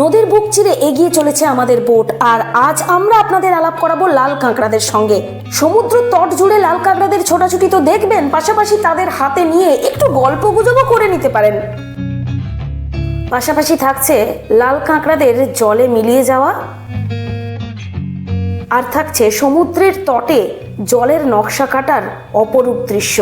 নদীর বুক চিরে এগিয়ে চলেছে আমাদের বোট। আর আজ আমরা আপনাদের আলাপ করাবো লাল কাঁকড়াদের সঙ্গে। সমুদ্র তট জুড়ে লাল কাঁকড়াদের ছোটাছুটি তো দেখবেন, পাশাপাশি তাদের হাতে নিয়ে একটু গল্প গুজবও করে নিতে পারেন। পাশাপাশি থাকছে লাল কাঁকড়াদের জলে মিলিয়ে যাওয়া, আর থাকছে সমুদ্রের তটে জলের নকশা কাটার অপরূপ দৃশ্য।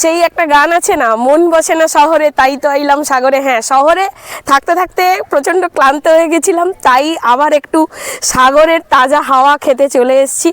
সেই একটা গান আছে না, মন বসে না শহরে, তাই তো আইলাম সাগরে। হ্যাঁ শহরে থাকতে থাকতে প্রচণ্ড ক্লান্ত হয়ে গেছিলাম, তাই আবার একটু সাগরের তাজা হাওয়া খেতে চলে এসেছি।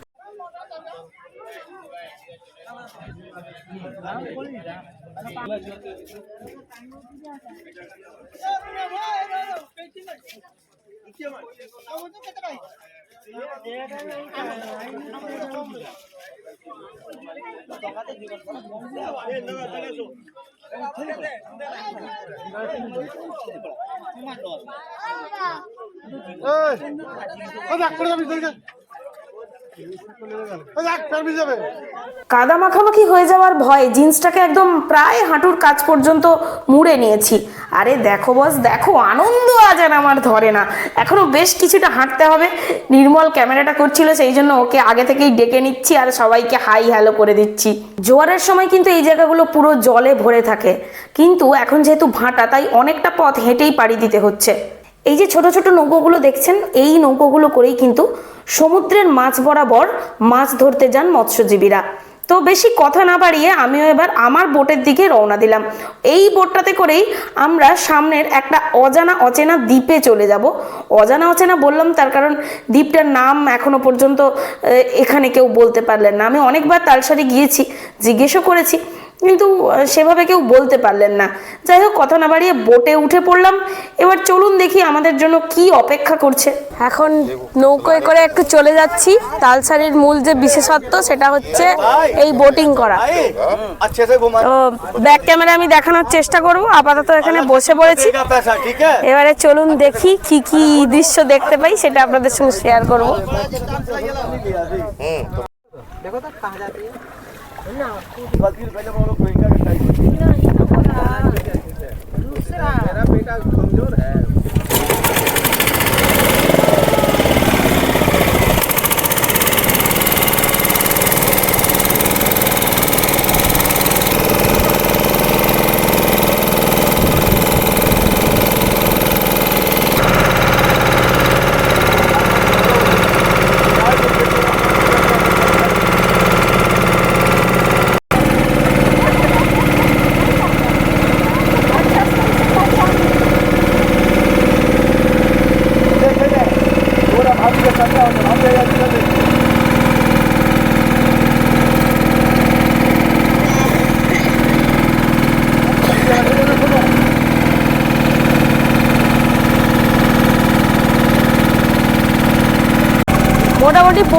করে যাবি। কাদা মাখামাখি হয়ে যাওয়ার ভয়ে? জিন্সটাকে একদম প্রায় হাঁটুর কাজ পর্যন্ত মুড়ে নিয়েছি। আরে দেখো বস দেখো, আনন্দ আজ আর আমার ধরে না। এখনও বেশ কিছুটা হাঁটতে হবে। নির্মল ক্যামেরাটা করছিল, সেই জন্য ওকে আগে থেকেই ডেকে নিচ্ছি আর সবাইকে হাই হ্যালো করে দিচ্ছি। জোয়ারের সময় কিন্তু এই জায়গাগুলো পুরো জলে ভরে থাকে। কিন্তু এখন যেহেতু ভাঁটা, তাই অনেকটা পথ হেঁটেই পাড়ি দিতে হচ্ছে। এই যে ছোট ছোট নৌকোগুলো দেখছেন, এই নৌকোগুলো করেই কিন্তু সমুদ্রের মাছ বরাবর মাছ ধরতে যান মৎস্যজীবীরা। তো বেশি কথা না বাড়িয়ে আমিও এবার আমার বোটের দিকে রওনা দিলাম। এই বোটটাতে করেই আমরা সামনের একটা অজানা অচেনা দ্বীপে চলে যাব। অজানা অচেনা বললাম তার কারণ দ্বীপটার নাম এখনও পর্যন্ত এখানে কেউ বলতে পারলেন না। আমি অনেকবার তালসারি গিয়েছি, জিজ্ঞেসও করেছি। কিন্তু সেভাবে কেউ বলতে পারলেন না। যাই হোক কথা না বাড়িয়ে বোটে উঠে পড়লাম। এবার চলুন দেখি আমাদের জন্য কি অপেক্ষা করছে। এখন নৌকোয় করে একটু চলে যাচ্ছি। তালসারির মূল যে বিশেষত্ব সেটা হচ্ছে এই বোটিং করা। তো ব্যাক ক্যামেরা আমি দেখানোর চেষ্টা করব। আপাতত এখানে বসে পড়েছি। এবারে চলুন দেখি কি কি দৃশ্য দেখতে পাই সেটা আপনাদের সঙ্গে শেয়ার করব। দেখো তো गलती पहले हम मेरा बेटा कमज़ोर है।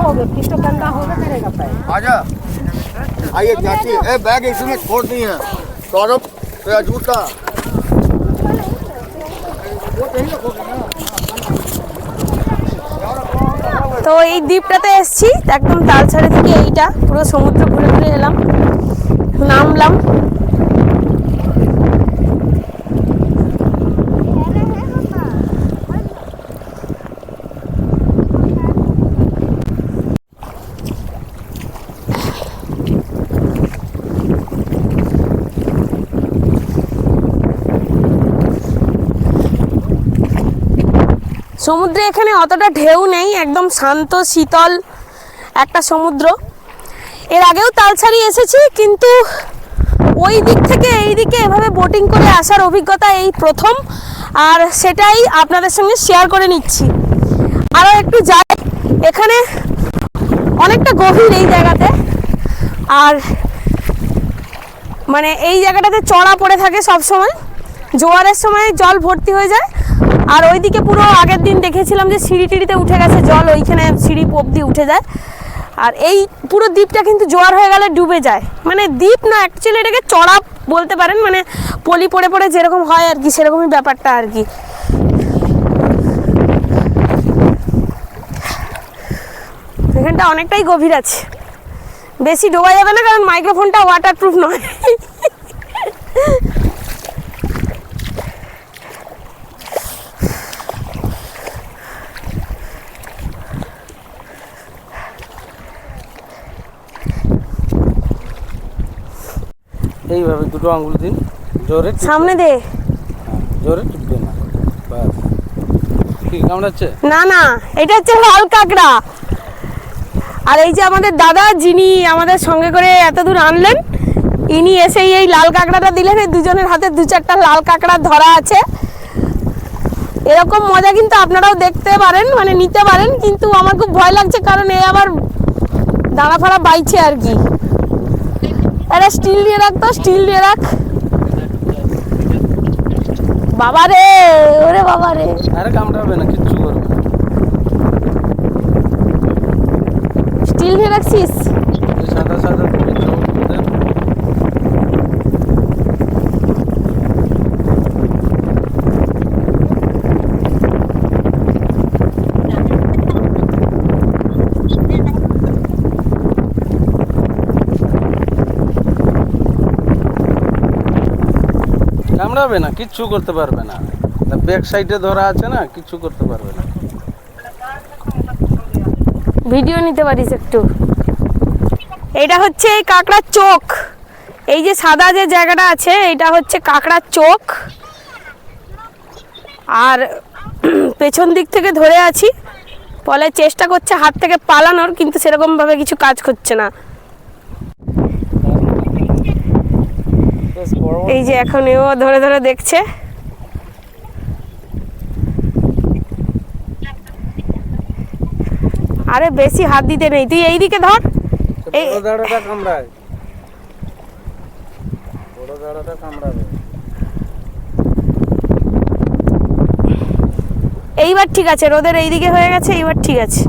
ए मत तू लोग चले जा लो आजा आइए चाची ए बैग इसमें छोड़ दिए सौरभ तेरा जूता তো এই দ্বীপটাতে এসেছি একদম তালছাড়ি থেকে এইটা পুরো সমুদ্র ঘুরে ঘুরে এলাম নামলাম সমুদ্রে এখানে অতটা ঢেউ নেই, একদম শান্ত, শীতল একটা সমুদ্র। এর আগেও তালছাড়ি এসেছি, কিন্তু ওই দিক থেকে এই দিকে এভাবে বোটিং করে আসার অভিজ্ঞতা এই প্রথম, আর সেটাই আপনাদের সঙ্গে শেয়ার করে নিচ্ছি। আরও একটু যাই, এখানে অনেকটা গভীর এই জায়গাতে, আর মানে এই জায়গাটাতে চড়া পড়ে থাকে সব সময় জোয়ারের সময় জল ভর্তি হয়ে যায় আর ওইদিকে পুরো আগের দিন দেখেছিলাম যে সিঁড়ি টিড়িতে উঠে গেছে জল, ওইখানে সিঁড়ি অব্দি উঠে যায়। আর এই পুরো দ্বীপটা কিন্তু জোয়ার হয়ে গেলে ডুবে যায়। মানে দ্বীপ না অ্যাকচুয়ালি এটাকে চড়া বলতে পারেন মানে পলি পড়ে পড়ে যেরকম হয় আর কি, সেরকমই ব্যাপারটা আর কি। এখানটা অনেকটাই গভীর আছে। বেশি ডোবা যাবে না, কারণ মাইক্রোফোনটা ওয়াটারপ্রুফ নয়। দুটো আঙ্গুল দিন। জোরে সামনে দে। জোরে টিপবে না। বাস কি কামড়াচ্ছে না না এটা হচ্ছে লাল কাঁকড়া। আর এই যে আমাদের দাদা যিনি আমাদের সঙ্গে করে এত দূর আনলেন ইনি এসেই এই লাল কাঁকড়াটা দিলেন। এই দুজনের হাতে দু চারটা লাল কাঁকড়া ধরা আছে। এরকম মজা কিন্তু আপনারাও দেখতে পারেন মানে নিতে পারেন কিন্তু আমার খুব ভয় লাগছে কারণ এ আবার দাঁড়া ফাড়া বাইছে আর কি। আরে স্টিল দিয়ে রাখ তো স্টিল দিয়ে রাখ। বাবা রে ওরে বাবা রে। আরে কামড়াবে না কিচ্ছু করবে স্টিল দিয়ে রাখছিস? সাদা সাদা কামড়াবে না, কিচ্ছু করতে পারবে না। ব্যাক সাইডে ধরা আছে না, কিচ্ছু করতে পারবে না। ভিডিও নিতে পারিস একটু। এটা হচ্ছে এই কাঁকড়ার চোখ। এই যে সাদা যে জায়গাটা আছে, এটা হচ্ছে কাঁকড়ার চোখ। আর পেছন দিক থেকে ধরে আছি। ফলে চেষ্টা করছে হাত থেকে পালানোর, কিন্তু সেরকমভাবে কিছু কাজ করছে না। এই যে এখন এও ধরে ধরে দেখছে। আরে বেশি হাত দিতে নেই। তুই এইদিকে ধর। এই দাঁড়াটা কামড়ায়। বড় দাঁড়াটা কামড়াবে। এইবার ঠিক আছে রোদের এইদিকে হয়ে গেছে এইবার ঠিক আছে।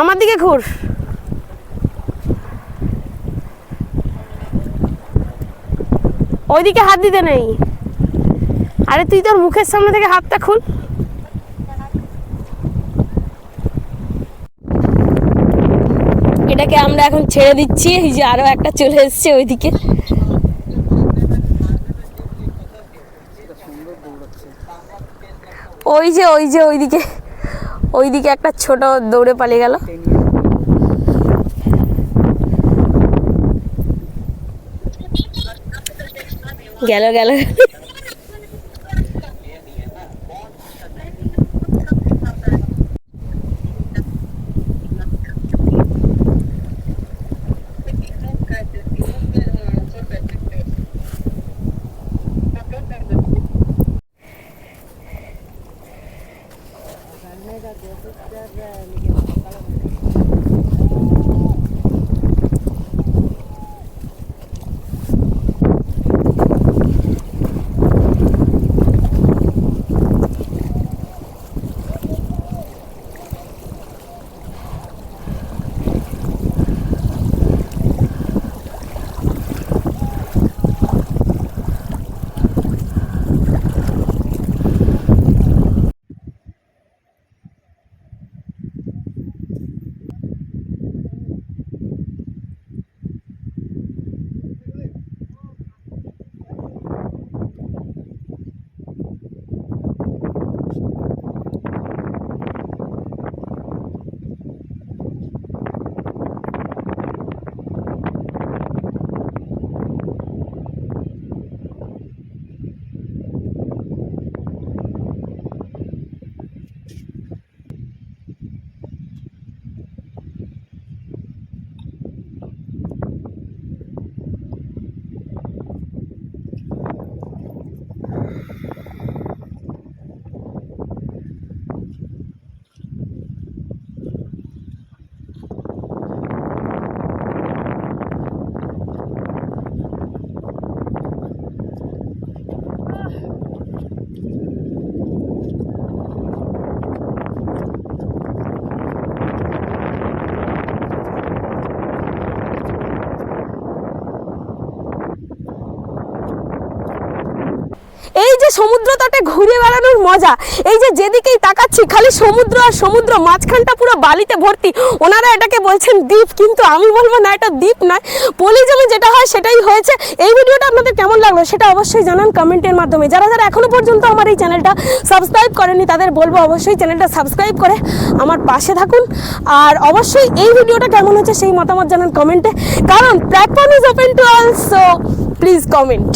আমার দিকে ঘুর। ওইদিকে হাত দিতে নেই। আরে তুই তোর মুখের সামনে থেকে হাতটা খুল। এটাকে আমরা এখন ছেড়ে দিচ্ছি, এই যে আরও একটা চলে এসছে ওইদিকে। ওই যে ওই যে, ওইদিকে ওইদিকে একটা ছোট দৌড়ে পালিয়ে গেল। গেল গেল। এই যে সমুদ্র তটে ঘুরে বেড়ানোর মজা, এই যে যেদিকেই তাকাচ্ছি, খালি সমুদ্র আর সমুদ্র, মাঝখানটা পুরো বালিতে ভর্তি। ওনারা এটাকে বলছেন দ্বীপ, কিন্তু আমি বলব না, এটা দ্বীপ নয়। পলিজমে যেটা হয়, সেটাই হয়েছে। এই ভিডিওটা আপনাদের কেমন লাগল, সেটা অবশ্যই জানান কমেন্টের মাধ্যমে। যারা যারা এখনও পর্যন্ত আমার এই চ্যানেলটা সাবস্ক্রাইব করেনি তাদের বলব অবশ্যই চ্যানেলটা সাবস্ক্রাইব করে আমার পাশে থাকুন। আর অবশ্যই এই ভিডিওটা কেমন হচ্ছে সেই মতামত জানান কমেন্টে। কারণ platform is open to all so please comment